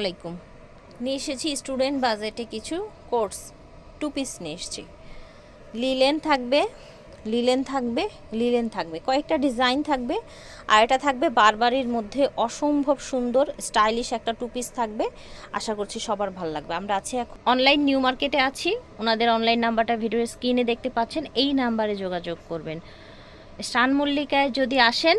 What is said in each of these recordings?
আলাইকুম। নিয়ে এসেছি স্টুডেন্ট বাজেটে কিছু কোর্স। টু পিস নিয়ে এসেছি। লিলেন থাকবে লিলেন থাকবে লিলেন থাকবে। কয়েকটা ডিজাইন থাকবে আর এটা থাকবে বারবারির মধ্যে অসম্ভব সুন্দর স্টাইলিশ একটা টু পিস থাকবে। আশা করছি সবার ভালো লাগবে। আমরা আছি এখন অনলাইন নিউ মার্কেটে আছি। ওনাদের অনলাইন নাম্বারটা ভিডিওর স্ক্রিনে দেখতে পাচ্ছেন। এই নাম্বারে যোগাযোগ করবেন। স্টান মল্লিকায় যদি আসেন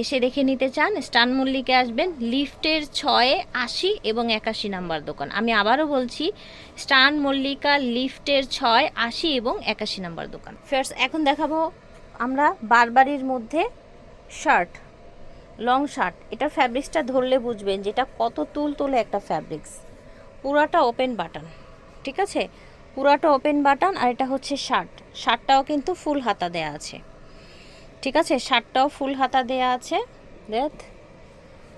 এসে দেখে নিতে চান, স্টান মল্লিকে আসবেন, লিফটের ছয়ে আশি এবং একাশি নাম্বার দোকান। আমি আবারও বলছি, স্টান মল্লিকা লিফটের ছয় আশি এবং একাশি নাম্বার দোকান। ফার্স্ট এখন দেখাবো আমরা বারবারির মধ্যে শার্ট লং শার্ট এটার ফ্যাব্রিক্সটা ধরলে বুঝবেন যেটা কত তুল তুলে একটা ফ্যাব্রিক্স পুরাটা ওপেন বাটন ঠিক আছে? পুরাটা ওপেন বাটন আর এটা হচ্ছে শার্ট শার্টটাও কিন্তু ফুল হাতা দেয়া আছে। ঠিক আছে? শার্টটাও ফুল হাতা দেয়া আছে। দেখ।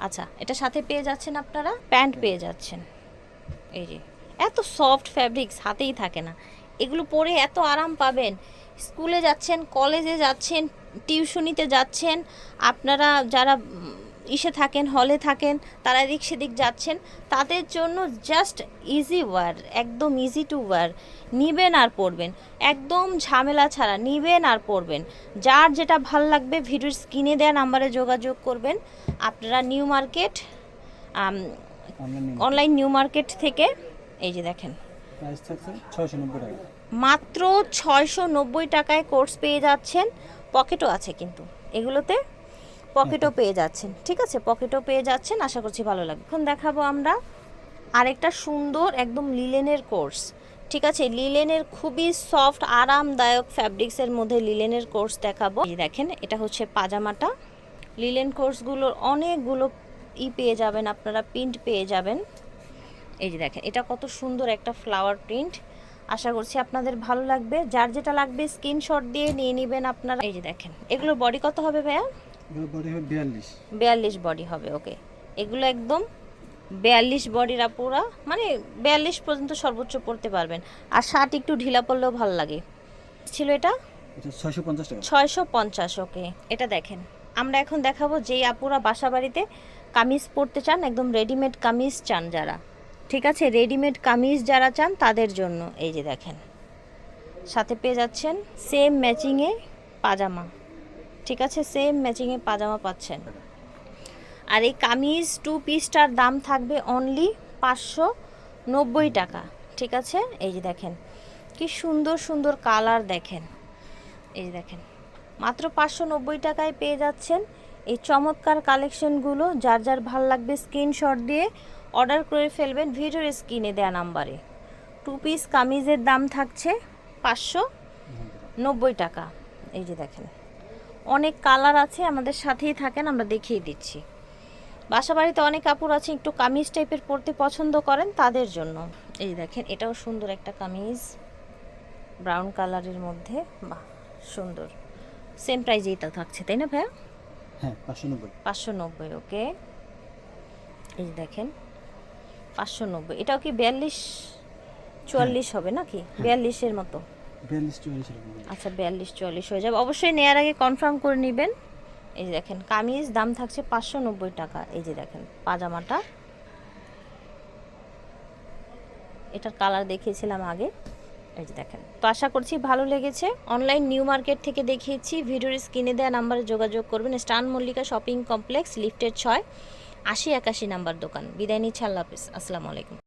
আচ্ছা এটা সাথে পেয়ে যাচ্ছেন আপনারা? প্যান্ট পেয়ে যাচ্ছেন। এই যে এত সফট ফ্যাব্রিক্স হাতেই থাকে না। এগুলো পরে এত আরাম পাবেন। স্কুলে যাচ্ছেন কলেজে যাচ্ছেন টিউশনিতে যাচ্ছেন আপনারা যারা ইসে থাকেন হলে থাকেন তারা এদিক সেদিক যাচ্ছেন তাদের জন্য জাস্ট ইজি ওয়ার একদম ইজি টু ওয়ার নিবেন আর পড়বেন। একদম ঝামেলা ছাড়া নিবেন আর পড়বেন। যার যেটা ভালো লাগবে ভিডিওর স্ক্রিনে দেওয়া নাম্বারে যোগাযোগ করবেন। আপনারা new market online new market থেকে এই যে দেখেন। মাত্র ছয়শো নব্বই টাকায় কোর্স পেয়ে যাচ্ছেন। পকেটও আছে কিন্তু। এগুলোতে পকেটও পেয়ে যাচ্ছেন। ঠিক আছে? পকেটও পেয়ে যাচ্ছেন, আশা করছি ভালো লাগবে। এখন দেখাবো আমরা আরেকটা সুন্দর একদম লিলেনের কোর্স ঠিক আছে? লিলেনের খুবই সফট আরামদায়ক ফ্যাব্রিক্সের মধ্যে লিলেনের কোর্স দেখাবো। এই দেখেন, এটা হচ্ছে পাজামাটা। লিলেন কোর্সগুলোর অনেকগুলো ই পেয়ে যাবেন, আপনারা প্রিন্ট পেয়ে যাবেন। এই যে দেখেন, এটা কত সুন্দর একটা ফ্লাওয়ার প্রিন্ট আশা করছি আপনাদের ভালো লাগবে। যার যেটা লাগবে স্ক্রিনশট দিয়ে নিয়ে নেবেন আপনারা। এই যে দেখেন এগুলোর বডি কত হবে ভাইয়া? বডি হবে বিয়াল্লিশ। বিয়াল্লিশ বডি হবে ওকে এগুলো একদম বিয়াল্লিশ বডির আপুরা মানে বিয়াল্লিশ পর্যন্ত সর্বোচ্চ পড়তে পারবেন। আর শার্ট একটু ঢিলা পড়লেও ভালো লাগে। ছিল এটা? এটা ছয়শো পঞ্চাশ ছয়শো পঞ্চাশ ওকে এটা দেখেন আমরা এখন দেখাবো যেই আপুরা বাসা বাড়িতে কামিজ পরতে চান একদম রেডিমেড কামিজ চান যারা। ঠিক আছে রেডিমেড কামিজ যারা চান তাদের জন্য। এই যে দেখেন। সাথে পেয়ে যাচ্ছেন সেম ম্যাচিংয়ে পাজামা। ঠিক আছে সেম ম্যাচিংয়ে পাজামা পাচ্ছেন। আর এই কামিজ টু পিসটার দাম থাকবে অনলি পাঁচশো নব্বই টাকা। ঠিক আছে, এই যে দেখেন। কি সুন্দর সুন্দর কালার দেখেন। এই যে দেখেন। মাত্র পাঁচশো নব্বই টাকায় পেয়ে যাচ্ছেন এই চমৎকার কালেকশনগুলো, যার যার ভালো লাগবে স্ক্রিনশট দিয়ে অর্ডার করে ফেলবেন ভিডিওর স্ক্রিনে দেওয়া নাম্বারে। টু পিস কামিজের দাম থাকছে পাঁচশো নব্বই টাকা। এই যে দেখেন, অনেক কালার আছে, আমাদের সাথেই থাকেন, আমরা দেখিয়ে দিচ্ছি। বাসা বাড়িতে অনেক কাপড় আছে, একটু কামিজ টাইপের পরতে পছন্দ করেন তাদের জন্য। এই দেখেন, এটাও সুন্দর একটা কামিজ ব্রাউন কালারের মধ্যে, বাহ, সুন্দর। সেম প্রাইজেই তা থাকছে, তাই না ভাইয়া? হ্যাঁ পাঁচশো নব্বই। পাঁচশো নব্বই ওকে। এই দেখেন পাঁচশো নব্বই। এটাও কি বিয়াল্লিশ চুয়াল্লিশ হবে নাকি? বিয়াল্লিশের মতো। বিয়াল্লিশ চুয়াল্লিশ এরকম হবে। আচ্ছা বিয়াল্লিশ চুয়াল্লিশ হয়ে যাবে। অবশ্যই নেওয়ার আগে কনফার্ম করে নেবেন। এই যে দেখেন কামিজ দাম থাকছে পাঁচশো নব্বই টাকা। এই যে দেখেন পাজামাটা। এটার কালার দেখিয়েছিলাম আগে। এই যে দেখেন। তো আশা করছি ভালো লেগেছে। অনলাইন নিউ মার্কেট থেকে দেখিয়েছি। ভিডিওর স্ক্রিনে দেওয়া নাম্বারে যোগাযোগ করবেন। স্টান মল্লিকা শপিং কমপ্লেক্স লিফটের ছয়, আশি একাশি নাম্বার দোকান। বিদায় নিচ্ছে। আল্লাহ হাফিজ। আসসালামু আলাইকুম।